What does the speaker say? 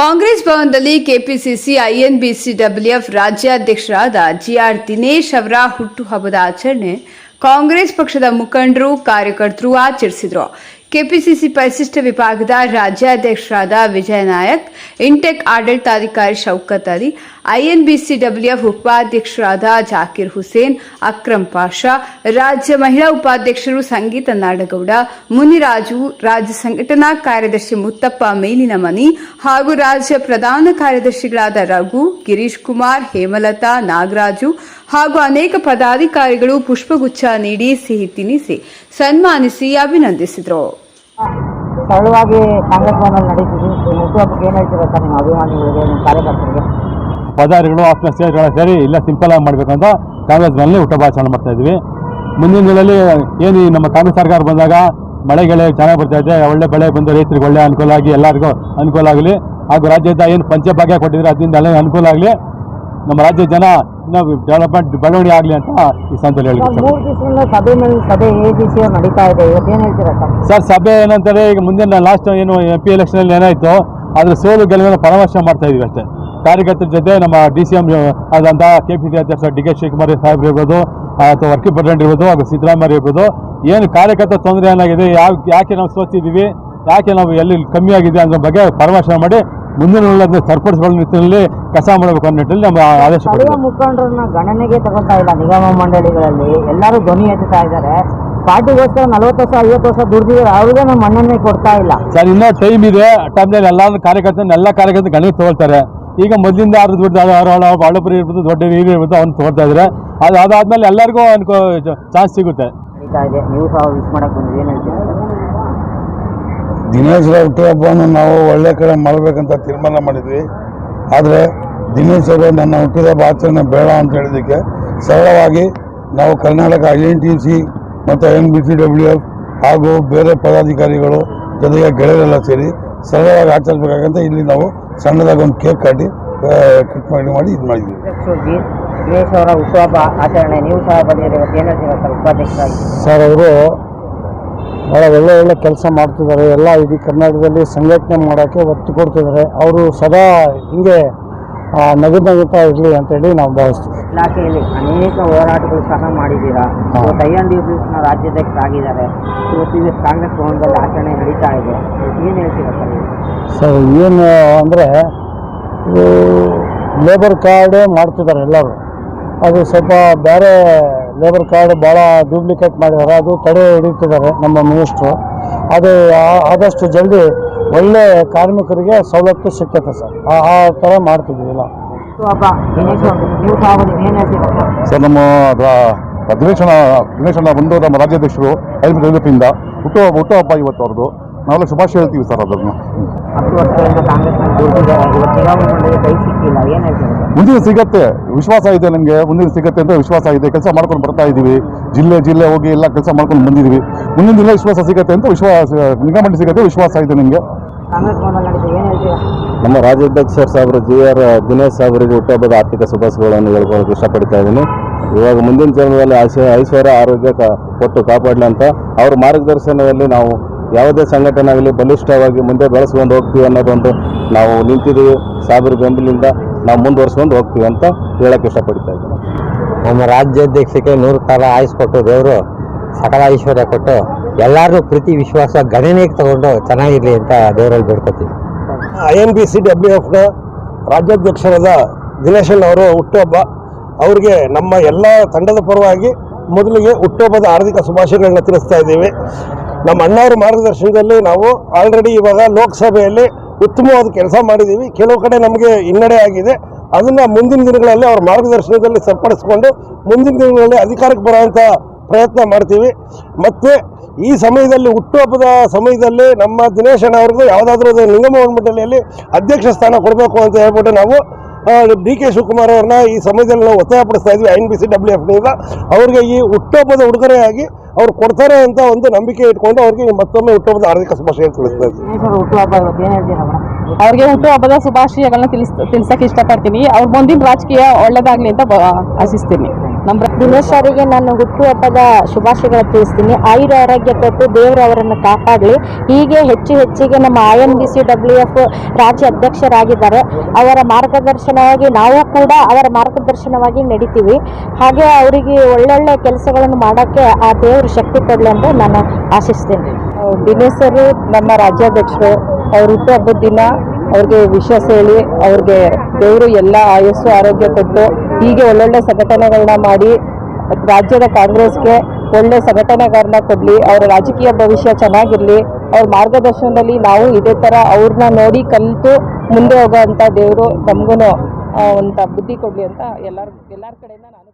ಕಾಂಗ್ರೆಸ್ ಭವನದಲ್ಲಿ KPCC, INBCWF ರಾಜ್ಯಾಧ್ಯಕ್ಷರಾದ G R Dinesh ಅವರ ಹುಟ್ಟುಹಬ್ಬದ ಆಚರಣೆ ಕಾಂಗ್ರೆಸ್ ಪಕ್ಷದ ಮುಖಂಡರು, ಕಾರ್ಯಕರ್ತರು ಆಚರಿಸಿದರು. ಕೆಪಿಸಿಸಿ ಪರಿಶಿಷ್ಟ ವಿಭಾಗದ ರಾಜ್ಯಾಧ್ಯಕ್ಷರಾದ ವಿಜಯ ನಾಯಕ್ ಇಂಟೆಕ್ ಆಡಳಿತಾಧಿಕಾರಿ ಶೌಕತ್ ಅಲಿ ಐಎನ್ಬಿಸಿಡಬ್ಲ್ಯೂಎಫ್ ಉಪಾಧ್ಯಕ್ಷರಾದ ಜಾಕಿರ್ ಹುಸೇನ್ ಅಕ್ರಮ್ ಪಾಷಾ, ರಾಜ್ಯ ಮಹಿಳಾ ಉಪಾಧ್ಯಕ್ಷರು ಸಂಗೀತ ನಾಡಗೌಡ, ಮುನಿರಾಜು, ರಾಜ್ಯ ಸಂಘಟನಾ ಕಾರ್ಯದರ್ಶಿ ಮುತ್ತಪ್ಪ ಮೇಲಿನ ಮನಿ ಹಾಗೂ ರಾಜ್ಯ ಪ್ರಧಾನ ಕಾರ್ಯದರ್ಶಿಗಳಾದ ರಘು, ಗಿರೀಶ್ ಕುಮಾರ್, ಹೇಮಲತಾ, ನಾಗರಾಜು ಹಾಗೂ ಅನೇಕ ಪದಾಧಿಕಾರಿಗಳು ಪುಷ್ಪಗುಚ್ಛ ನೀಡಿ ಸಿಹಿ ತಿನ್ನಿಸಿ ಸನ್ಮಾನಿಸಿ ಅಭಿನಂದಿಸಿದರು. ಸರಳವಾಗಿ ಕಾಂಗ್ರೆಸ್ ಭವನದಲ್ಲಿ ನಡೀತಿದ್ವಿ ಹುಟ್ಟುಹಬ್ಬಕ್ಕೆ ಏನು ಹೇಳ್ತೀರಾ ಸರ್ ನಿಮ್ಮ ಅಭಿಮಾನಿಗಳಿಗೆ, ನಿಮ್ಮ ಕಾರ್ಯಕರ್ತರಿಗೆ ಪದಾರಿಗಳು ಆತ್ಮ ಸೇರಿಗಳ ಸೇರಿ ಇಲ್ಲ ಸಿಂಪಲ್ ಆಗಿ ಮಾಡಬೇಕಂತ ಕಾಂಗ್ರೆಸ್ ಮೇಲೆ ಭಾಷಣ ಮಾಡ್ತಾ ಇದ್ವಿ. ಮುಂದಿನ ದಿನದಲ್ಲಿ ಏನು ನಮ್ಮ ಕಾಂಗ್ರೆಸ್ ಸರ್ಕಾರ ಬಂದಾಗ ಮಳೆ ಗಿಳೆ ಚೆನ್ನಾಗಿ ಬರ್ತಾ ಇದೆ ಒಳ್ಳೆ ಬೆಳೆ ಬಂದು ರೈತರಿಗೆ ಒಳ್ಳೆ ಅನುಕೂಲ ಆಗಿ ಎಲ್ಲರಿಗೂ ಅನುಕೂಲ ಆಗಲಿ. ಹಾಗೂ ರಾಜ್ಯದ ಏನು ಪಂಚಭಾಗ್ಯ ಕೊಟ್ಟಿದ್ರೆ ಅದರಿಂದ ಎಲ್ಲ ಅನುಕೂಲ ಆಗಲಿ. ನಮ್ಮ ರಾಜ್ಯದ ಜನ ಇನ್ನೂ ಡೆವಲಪ್ಮೆಂಟ್ ಬೆಳವಣಿಗೆ ಆಗಲಿ ಅಂತ ಈ ಸಂದರ್ಭದಲ್ಲಿ ಹೇಳಿ ಸರ್? ಸಭೆ ಏನಂತಾರೆ ಈಗ ಮುಂದಿನ ಲಾಸ್ಟ್ ಏನು ಎಂ ಪಿ ಎಲೆಕ್ಷನಲ್ಲಿ ಏನಾಯಿತು ಅದ್ರ ಸೋಲು ಗೆಲುವಿನ ಪರಾಮರ್ಶೆ ಮಾಡ್ತಾ ಇದೀವಿ ಅಷ್ಟೇ. ಕಾರ್ಯಕರ್ತರ ಜೊತೆ ನಮ್ಮ ಡಿ ಸಿ ಎಂ ಆದಂಥ ಕೆ ಪಿ ಸಿ ಅಧ್ಯಕ್ಷ ಡಿ ಕೆ ಶಿವಕುಮಾರ್ ಸಾಹೇಬ್ ಇರ್ಬೋದು ಅಥವಾ ವರ್ಕಿಂಗ್ ಪ್ರೆಸಿಡೆಂಟ್ ಇರ್ಬೋದು ಹಾಗೂ ಸಿದ್ದರಾಮಯ್ಯ ಇರ್ಬೋದು ಏನು ಕಾರ್ಯಕರ್ತ ತೊಂದರೆ ಏನಾಗಿದೆ ಯಾವ ಯಾಕೆ ನಾವು ಸೋತಿದ್ದೀವಿ ಯಾಕೆ ನಾವು ಎಲ್ಲಿ ಕಮ್ಮಿ ಆಗಿದೆ ಅನ್ನೋ ಬಗ್ಗೆ ಪರಾಮರ್ಶೆ ಮಾಡಿ ಮುಂದಿನ ಸರಿಪಡಿಸಿಕೊಳ್ಳೋ ನಿಟ್ಟಿನಲ್ಲಿ ಕಸ ಮಾಡಬೇಕು ಅನ್ನೋ ನಿಟ್ಟಿನಲ್ಲಿ ನಮ್ಮ ಆದೇಶ ಮುಖಂಡರನ್ನ ಗಣನೆಗೆ ತಗೊಳ್ತಾ ಇಲ್ಲ ನಿಗಮ ಮಂಡಳಿಗಳಲ್ಲಿ. ಎಲ್ಲರೂ ಧ್ವನಿ ಎತ್ತುತ್ತಾ ಇದ್ದಾರೆ. ಪಾರ್ಟಿಗೋಸ್ಕರ ನಲವತ್ತು ವರ್ಷ ಐವತ್ತು ವರ್ಷ ದುಡ್ದಿದ್ದಾರೆ ಅವ್ರಿಗೆ ನಮ್ಮ ಮನ್ನಣೆ ಕೊಡ್ತಾ ಇಲ್ಲ. ಸರ್ ಇನ್ನೂ ಟೈಮ್ ಇದೆ ಟೈಮ್ನಲ್ಲಿ ಎಲ್ಲ ಕಾರ್ಯಕರ್ತನ ಎಲ್ಲ ಕಾರ್ಯಕರ್ತರು ಗಣನೆಗೆ ತಗೊಳ್ತಾರೆ. ಈಗ ಮೊದಲಿಂದ ಯಾರು ದುಡ್ಡು ಬಾಳಪುರಿ ಇರ್ಬೋದು ದೊಡ್ಡ ವಿವಿ ಇರ್ಬೋದು ಅವ್ನು ತೋರ್ತಾ ಇದ್ದಾರೆ ಅದು ಅದಾದ್ಮೇಲೆ ಎಲ್ಲರಿಗೂ ಅನ್ಕೋ ಚಾನ್ಸ್ ಸಿಗುತ್ತೆ. ದಿನೇಶ್ ದಿನೇಶ್ರ ಹುಟ್ಟುಹಬ್ಬವನ್ನು ನಾವು ಒಳ್ಳೆ ಕಡೆ ಮಾಡಬೇಕಂತ ತೀರ್ಮಾನ ಮಾಡಿದ್ವಿ. ಆದರೆ ದಿನೇಶ್ ಅವರು ನನ್ನ ಹುಟ್ಟಿದ ಆಚರಣೆ ಬೇಡ ಅಂತ ಹೇಳಿದ್ದಕ್ಕೆ ಸರಳವಾಗಿ ನಾವು Karnataka I N T C ಮತ್ತು N B C W F ಹಾಗೂ ಬೇರೆ ಪದಾಧಿಕಾರಿಗಳು ಜೊತೆಗೆ ಗೆಳೆಯರೆಲ್ಲ ಸೇರಿ ಸರಳವಾಗಿ ಆಚರಿಸಬೇಕಾಗಂತ ಇಲ್ಲಿ ನಾವು ಸಣ್ಣದಾಗಿ ಒಂದು ಕೇಕ್ ಕಟ್ಟಿ ಕಟ್ ಮಾಡಿ ಮಾಡಿ ಇದು ಮಾಡಿದ್ವಿ ಅವರ ಹುಟ್ಟುಹಬ್ಬ ಆಚರಣೆ ನೀವು ಸಹ ಸರ್ ಅವರು ಭಾಳ ಒಳ್ಳೆ ಒಳ್ಳೆ ಕೆಲಸ ಮಾಡ್ತಿದ್ದಾರೆ. ಎಲ್ಲ ಇಡೀ ಕರ್ನಾಟಕದಲ್ಲಿ ಸಂಘಟನೆ ಮಾಡೋಕ್ಕೆ ಒತ್ತು ಕೊಡ್ತಿದ್ದಾರೆ. ಅವರು ಸದಾ ಹಿಂಗೆ ನಗು ನಗುತ್ತಾ ಇರಲಿ ಅಂತೇಳಿ ನಾವು ಭಾವಿಸ್ತೀವಿ. ಇಲಾಖೆಯಲ್ಲಿ ಅನೇಕ ಹೋರಾಟಗಳು ಸಹ ಮಾಡಿದ್ದೀರಾ? ಡಿ ನ ರಾಜ್ಯಾಧ್ಯಕ್ಷರಾಗಿದ್ದಾರೆ. ಇವತ್ತು ಇದು ಕಾಂಗ್ರೆಸ್ ಭವನದಲ್ಲಿ ಆಚರಣೆ ನಡೀತಾ ಇದೆ. ಏನು ಹೇಳ್ತೀರಾ ಸರ್? ಸರ್ ಏನು ಅಂದರೆ ಲೇಬರ್ ಕಾರ್ಡ್ ಮಾಡ್ತಿದ್ದಾರೆ ಎಲ್ಲರೂ. ಅದು ಸ್ವಲ್ಪ ಬೇರೆ ಲೇಬರ್ ಕಾರ್ಡ್ ಭಾಳ ಡೂಪ್ಲಿಕೇಟ್ ಮಾಡಿದ್ದಾರೆ. ಅದು ತಡೆ ಹಿಡಿತಿದ್ದಾರೆ ನಮ್ಮ ಮಿನಿಸ್ಟ್ರು ಅದು ಆದಷ್ಟು ಜಲ್ದಿ ಒಳ್ಳೆ ಕಾರ್ಮಿಕರಿಗೆ ಸವಲತ್ತು ಸಿಗ್ತೈತೆ ಸರ್. ಆ ಆ ಥರ ಮಾಡ್ತಿದ್ದೀವಿ ಸರ್ ನಮ್ಮ ಗಣೇಶನ ದಿನೇಶನ ಒಂದು ನಮ್ಮ ರಾಜ್ಯಾಧ್ಯಕ್ಷರು ಐದು ಇಂದ ಹುಟ್ಟು ಹಬ್ಬ ಇವತ್ತು ಅವ್ರದ್ದು. ನಾವೆಲ್ಲ ಶುಭಾಶಯ ಹೇಳ್ತೀವಿ ಸರ್ ಅದನ್ನು. ಮುಂದಿನ ಸಿಗತ್ತೆ. ವಿಶ್ವಾಸ ಇದೆ ನಮಗೆ. ಮುಂದಿನ ಸಿಗತ್ತೆ ಅಂತ ವಿಶ್ವಾಸ ಇದೆ. ಕೆಲಸ ಮಾಡ್ಕೊಂಡು ಬರ್ತಾ ಇದ್ದೀವಿ. ಜಿಲ್ಲೆ ಜಿಲ್ಲೆ ಹೋಗಿ ಎಲ್ಲ ಕೆಲಸ ಮಾಡ್ಕೊಂಡು ಬಂದಿದ್ದೀವಿ. ಮುಂದಿನ ದಿನ ವಿಶ್ವಾಸ ಸಿಗತ್ತೆ ಅಂತ ವಿಶ್ವಾಸ ನಿಗಮಂಡಿ ಸಿಗತ್ತೆ, ವಿಶ್ವಾಸ ಇದೆ ನಿಮಗೆ. ನಮ್ಮ ರಾಜ್ಯಾಧ್ಯಕ್ಷರು ಸಾಹೇಬರು ಜಿ ಆರ್ ದಿನೇಶ್ ಸಾಹೇಬರಿಗೆ ಹುಟ್ಟುಹಬ್ಬದ ಆರ್ಥಿಕ ಶುಭಾಶಯಗಳನ್ನು ಹೇಳ್ಕೊಳ್ಳೋಕೆ ಇಷ್ಟಪಡ್ತಾ ಇದ್ದೀನಿ. ಇವಾಗ ಮುಂದಿನ ಜನ್ಮದಲ್ಲಿ ಐಶ್ವರ್ಯ ಆರೋಗ್ಯ ಕೊಟ್ಟು ಕಾಪಾಡಲಿ ಅಂತ ಅವ್ರ ಮಾರ್ಗದರ್ಶನದಲ್ಲಿ ನಾವು ಯಾವುದೇ ಸಂಘಟನೆ ಆಗಲಿ ಬಲಿಷ್ಠವಾಗಿ ಮುಂದೆ ಬೆಳೆಸ್ಕೊಂಡು ಹೋಗ್ತೀವಿ ಅನ್ನೋದೊಂದು ನಾವು ನಿಂತಿದ್ದೀವಿ. ಸಾಬ್ರ ಬೆಂಬಲಿಂದ ನಾವು ಮುಂದುವರ್ಸ್ಕೊಂಡು ಹೋಗ್ತೀವಿ ಅಂತ ಹೇಳಕ್ಕೆ ಇಷ್ಟಪಡ್ತಾ ಇದ್ದೀನಿ. ನಮ್ಮ ರಾಜ್ಯಾಧ್ಯಕ್ಷಕ್ಕೆ ನೂರು ಕಾಲ ಆಯಿಸ್ಕೊಟ್ಟು ದೇವರು ಸಕಲ ಐಶ್ವರ್ಯ ಕೊಟ್ಟು ಎಲ್ಲರೂ ಪ್ರೀತಿ, ವಿಶ್ವಾಸ, ಗಣನೆಗೆ ತಗೊಂಡು ಚೆನ್ನಾಗಿರಲಿ ಅಂತ ದೇವರಲ್ಲಿ ಬೇಡ್ಕೊತೀವಿ I N B C W ಎಫ್ನ ರಾಜ್ಯಾಧ್ಯಕ್ಷರಾದ ದಿನೇಶನ್ ಅವರು ಹುಟ್ಟುಹಬ್ಬ. ಅವರಿಗೆ ನಮ್ಮ ಎಲ್ಲ ತಂಡದ ಪರವಾಗಿ ಮೊದಲಿಗೆ ಹುಟ್ಟುಹಬ್ಬದ ಹಾರ್ದಿಕ ಶುಭಾಶಯಗಳನ್ನ ತಿಳಿಸ್ತಾ ಇದ್ದೀವಿ. ನಮ್ಮ ಅಣ್ಣವರ ಮಾರ್ಗದರ್ಶನದಲ್ಲಿ ನಾವು ಆಲ್ರೆಡಿ ಇವಾಗ ಲೋಕಸಭೆಯಲ್ಲಿ ಉತ್ತಮವಾದ ಕೆಲಸ ಮಾಡಿದ್ದೀವಿ. ಕೆಲವು ಕಡೆ ನಮಗೆ ಹಿನ್ನಡೆ ಆಗಿದೆ. ಅದನ್ನು ಮುಂದಿನ ದಿನಗಳಲ್ಲಿ ಅವ್ರ ಮಾರ್ಗದರ್ಶನದಲ್ಲಿ ಸರಿಪಡಿಸ್ಕೊಂಡು ಮುಂದಿನ ದಿನಗಳಲ್ಲಿ ಅಧಿಕಾರಕ್ಕೆ ಬರುವಂಥ ಪ್ರಯತ್ನ ಮಾಡ್ತೀವಿ. ಮತ್ತು ಈ ಸಮಯದಲ್ಲಿ ಹುಟ್ಟುಹಬ್ಬದ ಸಮಯದಲ್ಲಿ ನಮ್ಮ ದಿನೇಶ್ ಅಣ್ಣ ಅವ್ರಿಗೂ ಯಾವುದಾದ್ರೂ ನಿಗಮ ಮಂಡಳಿಯಲ್ಲಿ ಅಧ್ಯಕ್ಷ ಸ್ಥಾನ ಕೊಡಬೇಕು ಅಂತ ಹೇಳ್ಬಿಟ್ಟು ನಾವು ಡಿ ಕೆ ಶಿವಕುಮಾರ್ ಅವ್ರನ್ನ ಈ ಸಮಯದಲ್ಲಿ ನಾವು ಒತ್ತಾಯಪಡಿಸ್ತಾ ಇದ್ವಿ ಎನ್ ಬಿ ಸಿ ಡಬ್ಲ್ಯೂ ಎಫ್ನಿಂದ ಅವ್ರಿಗೆ ಈ ಹುಟ್ಟುಹಬ್ಬದ ಉಡುಗೊರೆಯಾಗಿ ಅವ್ರು ಕೊಡ್ತಾರೆ ಅಂತ ಒಂದು ನಂಬಿಕೆ ಇಟ್ಕೊಂಡು ಅವ್ರಿಗೆ ಮತ್ತೊಮ್ಮೆ ಹುಟ್ಟುಹಬ್ಬದ ಆರ್ಥಿಕ ಶುಭಾಶಯ ತಿಳಿಸ್ತಾ ಇದ್ವಿ. ಅವ್ರಿಗೆ ಹುಟ್ಟುಹಬ್ಬದ ಶುಭಾಶಯಗಳನ್ನ ತಿಳಿಸ್, ತಿಳ್ಸಕ್ಕೆ ಇಷ್ಟಪಡ್ತೀನಿ. ಅವ್ರು ಮುಂದಿನ ರಾಜಕೀಯ ಒಳ್ಳೇದಾಗ್ಲಿ ಅಂತ ಆಶಿಸ್ತೀನಿ. ನಮ್ಮ ದಿನೇಶ್ ಅವರಿಗೆ ನಾನು ಹುಟ್ಟುಹಬ್ಬದ ಶುಭಾಶಯಗಳ ತಿಳಿಸ್ತೀನಿ. ಆಯುರ ಆರೋಗ್ಯ ಕೊಟ್ಟು ದೇವರು ಅವರನ್ನು ಕಾಪಾಡಲಿ. ಹೀಗೆ ಹೆಚ್ಚು ಹೆಚ್ಚಿಗೆ ನಮ್ಮ I N B C W F ರಾಜ್ಯ ಅಧ್ಯಕ್ಷರಾಗಿದ್ದಾರೆ. ಅವರ ಮಾರ್ಗದರ್ಶನವಾಗಿ ನಾವು ಕೂಡ ಅವರ ಮಾರ್ಗದರ್ಶನವಾಗಿ ನಡಿತೀವಿ. ಹಾಗೆ ಅವರಿಗೆ ಒಳ್ಳೊಳ್ಳೆ ಕೆಲಸಗಳನ್ನು ಮಾಡೋಕ್ಕೆ ಆ ದೇವರು ಶಕ್ತಿ ಕೊಡಲಿ ಅಂತ ನಾನು ಆಶಿಸ್ತೇನೆ. ದಿನೇಶ್ ಅವರು ನಮ್ಮ ರಾಜ್ಯಾಧ್ಯಕ್ಷರು, ಅವ್ರ ಹುಟ್ಟುಹಬ್ಬದ ದಿನ ಅವ್ರಿಗೆ ವಿಶ್ವಾಸ ಹೇಳಿ, ಅವ್ರಿಗೆ ದೇವರು ಎಲ್ಲ ಆಯಸ್ಸು, ಆರೋಗ್ಯ ಕೊಟ್ಟು ಹೀಗೆ ಒಳ್ಳೊಳ್ಳೆ ಸಂಘಟನೆಗಳನ್ನ ಮಾಡಿ ರಾಜ್ಯದ ಕಾಂಗ್ರೆಸ್ಗೆ ಒಳ್ಳೆ ಸಂಘಟನೆಗಳನ್ನ ಕೊಡಲಿ, ಅವರ ರಾಜಕೀಯ ಭವಿಷ್ಯ ಚೆನ್ನಾಗಿರಲಿ, ಅವ್ರ ಮಾರ್ಗದರ್ಶನದಲ್ಲಿ ನಾವು ಇದೇ ಥರ ಅವ್ರನ್ನ ನೋಡಿ ಕಲಿತು ಮುಂದೆ ಹೋಗೋ ಅಂಥ ದೇವರು ನಮಗೂ ಅಂತ ಬುದ್ಧಿ ಕೊಡಲಿ ಅಂತ ಎಲ್ಲರ ಎಲ್ಲರ ಕಡೆಯಿಂದ ನಾನು